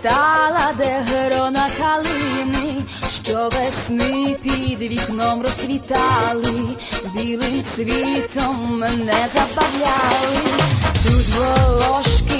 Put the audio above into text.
стала, де грона калини, що весни під вікном розцвітали, білим цвітом мене забавляли, тут волошки.